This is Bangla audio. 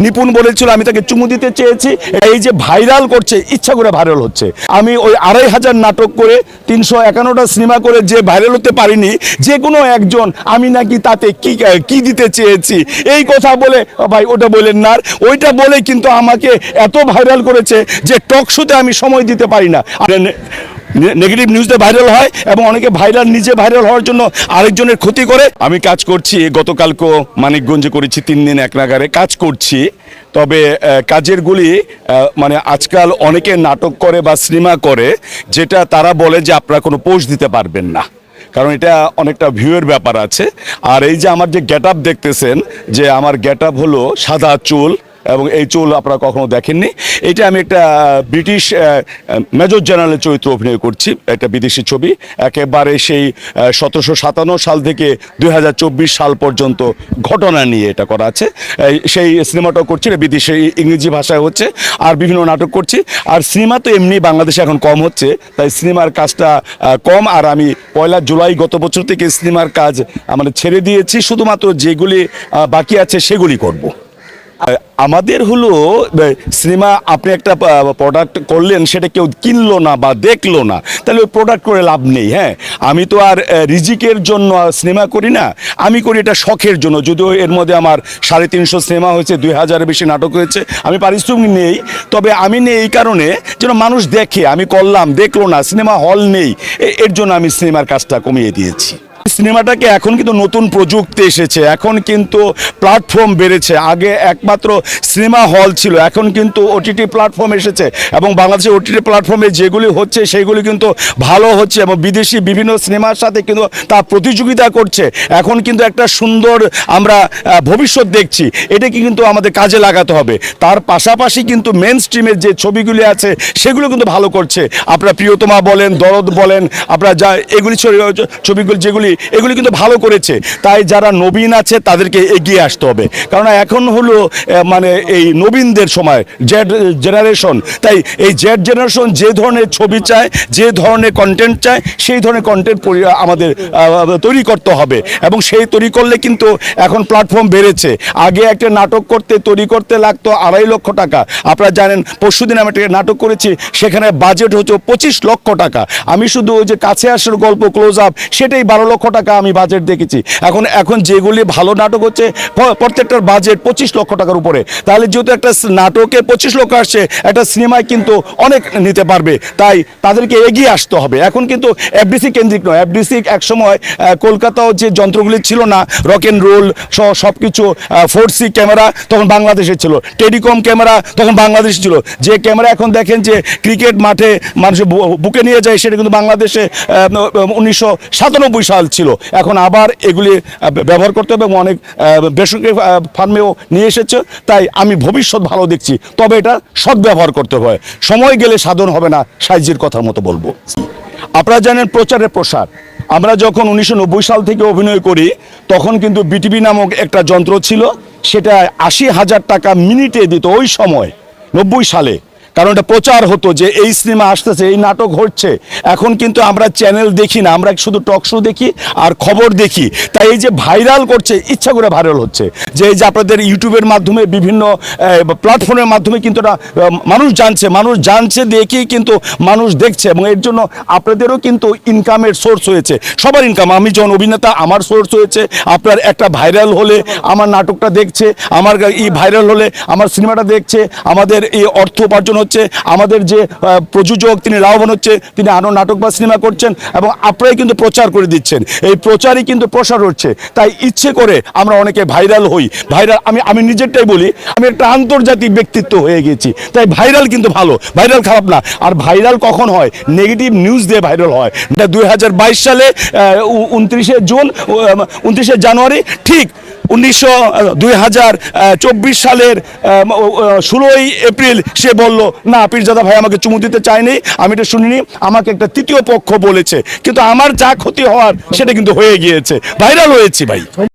নিপুণ বলেছিল, আমি তাকে চুমু দিতে চেয়েছি, এই যে ভাইরাল করছে, ইচ্ছা করে ভাইরাল হচ্ছে। আমি ওই আড়াই হাজার নাটক করে তিনশো একান্নটা সিনেমা করে যে ভাইরাল হতে পারিনি, যে কোনো একজন আমি নাকি তাতে কি কি দিতে চেয়েছি? এই কথা বলে ভাই, ওটা বলেন না। ওইটা বলে কিন্তু আমাকে এত ভাইরাল করেছে যে টক শোতে আমি সময় দিতে পারি নে- নেগেটিভ নিউজে ভাইরাল হয় এবং অনেকে ভাইরাল নিজে ভাইরাল হওয়ার জন্য আরেকজনের ক্ষতি করে। আমি কাজ করছি, গতকালকেও মানিকগঞ্জে করেছি তিন দিন এক নাগারে। কাজ করছি, তবে কাজের গুলি মানে আজকাল অনেকে নাটক করে বা সিনেমা করে, যেটা তারা বলে যে আপনারা কোনো পোস্ট দিতে পারবেন না। কারণ এটা অনেকটা ভিউয়ের ব্যাপার আছে। আর এই যে আমার যে গেট দেখতেছেন, যে আমার গেট হলো সাদা চুল এবং এই চুল আপনারা কখনো দেখেননি। এটা আমি একটা ব্রিটিশ মেজর জেনারেলের চরিত্র অভিনয় করছি, একটা বিদেশি ছবি। একেবারে সেই সতেরোশো সাতান্ন সাল থেকে দু হাজার চব্বিশ সাল পর্যন্ত ঘটনা নিয়ে এটা করা আছে। সেই সিনেমাটাও করছি, এটা বিদেশে ইংরেজি ভাষায় হচ্ছে, আর বিভিন্ন নাটক করছি। আর সিনেমা তো এমনি বাংলাদেশে এখন কম হচ্ছে, তাই সিনেমার কাজটা কম। আর আমি পয়লা জুলাই গত বছর থেকে সিনেমার কাজ মানে ছেড়ে দিয়েছি, শুধুমাত্র যেগুলি বাকি আছে সেগুলি করব। আমাদের হলো সিনেমা আপনি একটা প্রোডাক্ট করলেন, সেটা কেউ কিনলো না বা দেখল না, তাহলে ওই প্রোডাক্ট করে লাভ নেই হ্যাঁ? আমি তো আর রিজিকের জন্য সিনেমা করি না, আমি করি এটা শখের জন্য। যদিও এর মধ্যে আমার সাড়ে তিনশো সিনেমা হয়েছে, দুই হাজারের বেশি নাটক হয়েছে, আমি পারিশ্রমিক নেই, তবে আমি নেই এই কারণে যেন মানুষ দেখে, আমি করলাম, দেখল না, সিনেমা হল নেই এর জন্য আমি সিনেমার কাজটা কমিয়ে দিয়েছি। সিনেমাটাকে এখন কিন্তু নতুন প্রযুক্তি এসেছে, এখন কিন্তু প্ল্যাটফর্ম বেড়েছে। আগে একমাত্র সিনেমা হল ছিল, এখন কিন্তু ওটিটি প্ল্যাটফর্ম এসেছে এবং বাংলাদেশের ওটিটি প্ল্যাটফর্মে যেগুলি হচ্ছে সেগুলি কিন্তু ভালো হচ্ছে এবং বিদেশি বিভিন্ন সিনেমার সাথে কিন্তু তা প্রতিযোগিতা করছে। এখন কিন্তু একটা সুন্দর আমরা ভবিষ্যৎ দেখছি, এটাকে কিন্তু আমাদের কাজে লাগাতে হবে। তার পাশাপাশি কিন্তু মেন স্ট্রিমের যে ছবিগুলি আছে, সেগুলো কিন্তু ভালো করছে। আপনার প্রিয়তমা বলেন, দরদ বলেন, আপনার যা এগুলি ছবিগুলি যেগুলি এগুলি কিন্তু ভালো করেছে। তাই যারা নবীন আছে, তাদেরকে এগিয়ে আসতে হবে। কারণ এখন হলো মানে এই নবীনদের সময় জেড জেনারেশন তাই এই জেড জেনারেশন যে ধরনের ছবি চায়, যে ধরনের কন্টেন্ট চায়, সেই ধরনের কন্টেন্ট আমাদের তৈরি করতে হবে। এবং সেই তৈরি করলে কিন্তু এখন প্ল্যাটফর্ম বেড়েছে। আগে একটা নাটক করতে, তৈরি করতে লাগতো আড়াই লক্ষ টাকা। আপনারা জানেন পরশুদিন আমি একটা নাটক করেছি, সেখানে বাজেট হচ্ছে পঁচিশ লক্ষ টাকা। আমি শুধু ওই যে কাছে আসার গল্প ক্লোজ আপ সেটাই বারো লক্ষ টাকা আমি বাজেট দেখেছি। এখন এখন যেগুলি ভালো নাটক হচ্ছে প্রত্যেকটার বাজেট পঁচিশ লক্ষ টাকার উপরে। তাহলে যেহেতু একটা নাটকে পঁচিশ লক্ষ আসছে, একটা সিনেমায় কিন্তু অনেক নিতে পারবে। তাই তাদেরকে এগিয়ে আসতে হবে। এখন কিন্তু এফডিসি কেন্দ্রিক নয়। এফডিসি একসময় কলকাতাও যে যন্ত্রগুলি ছিল না রক অ্যান্ড রোল সহ সব কিছু ফোর সি ক্যামেরা তখন বাংলাদেশে ছিল। টেলিকম ক্যামেরা তখন বাংলাদেশ ছিল। যে ক্যামেরা এখন দেখেন যে ক্রিকেট মাঠে মানুষ বুকে নিয়ে যায়, সেটা কিন্তু বাংলাদেশে উনিশশো সাতানব্বই সাল ছিল। এখন আবার এগুলি ব্যবহার করতে হবে এবং অনেক বেসরকারি ফার্মেও নিয়ে এসেছে। তাই আমি ভবিষ্যৎ ভালো দেখছি। তবে এটা সৎ ব্যবহার করতে হয়। সময় গেলে সাধন হবে না, সাইজির কথার মতো বলব। আপনারা জানেন প্রচারের প্রসার। আমরা যখন উনিশশো নব্বই সাল থেকে অভিনয় করি, তখন কিন্তু বিটিভি নামক একটা যন্ত্র ছিল, সেটা আশি হাজার টাকা মিনিটে দিত ওই সময়, নব্বই সালে। কারণ এটা প্রচার হতো যে এই সিনেমা আসতেছে, এই নাটক হচ্ছে। এখন কিন্তু আমরা চ্যানেল দেখি না, আমরা শুধু টক শো দেখি আর খবর দেখি। তাই এই যে ভাইরাল করছে, ইচ্ছা করে ভাইরাল হচ্ছে। যে এই যে আপনাদের ইউটিউবের মাধ্যমে বিভিন্ন প্ল্যাটফর্মের মাধ্যমে কিন্তু এটা মানুষ জানছে মানুষ জানছে, দেখেই কিন্তু মানুষ দেখছে। এবং এর জন্য আপনাদেরও কিন্তু ইনকামের সোর্স হয়েছে। সবার ইনকাম আমি যখন অভিনেতা, আমার সোর্স হয়েছে। আপনার একটা ভাইরাল হলে আমার নাটকটা দেখছে, আমার এই ভাইরাল হলে আমার সিনেমাটা দেখছে। আমাদের এই অর্থ উপার্জন হচ্ছে, আমাদের যে প্রযোজক তিনি লাভবান হচ্ছে, তিনি আরও নাটক বা সিনেমা করছেন এবং আপনারাই কিন্তু প্রচার করে দিচ্ছেন। এই প্রচারই কিন্তু প্রসার হচ্ছে। তাই ইচ্ছে করে আমরা অনেকে ভাইরাল হই। ভাইরাল, আমি আমি নিজেরটাই বলি, আমি একটা আন্তর্জাতিক ব্যক্তিত্ব হয়ে গেছি। তাই ভাইরাল কিন্তু ভালো। ভাইরাল খারাপ না। আর ভাইরাল কখন হয়? নেগেটিভ নিউজ দিয়ে ভাইরাল হয়। দুই হাজার বাইশ সালে উনত্রিশে জুন উনত্রিশে জানুয়ারি, ঠিক উনিশশো দুই সালের ষোলোই এপ্রিল সে বলল, না, পীরজাদা ভাই আমাকে চুমু দিতে চায়নি, আমি এটা শুনিনি, আমাকে একটা তৃতীয় পক্ষ বলেছে। কিন্তু আমার যা ক্ষতি হওয়ার, সেটা কিন্তু হয়ে গিয়েছে। ভাইরাল হয়েছি ভাই।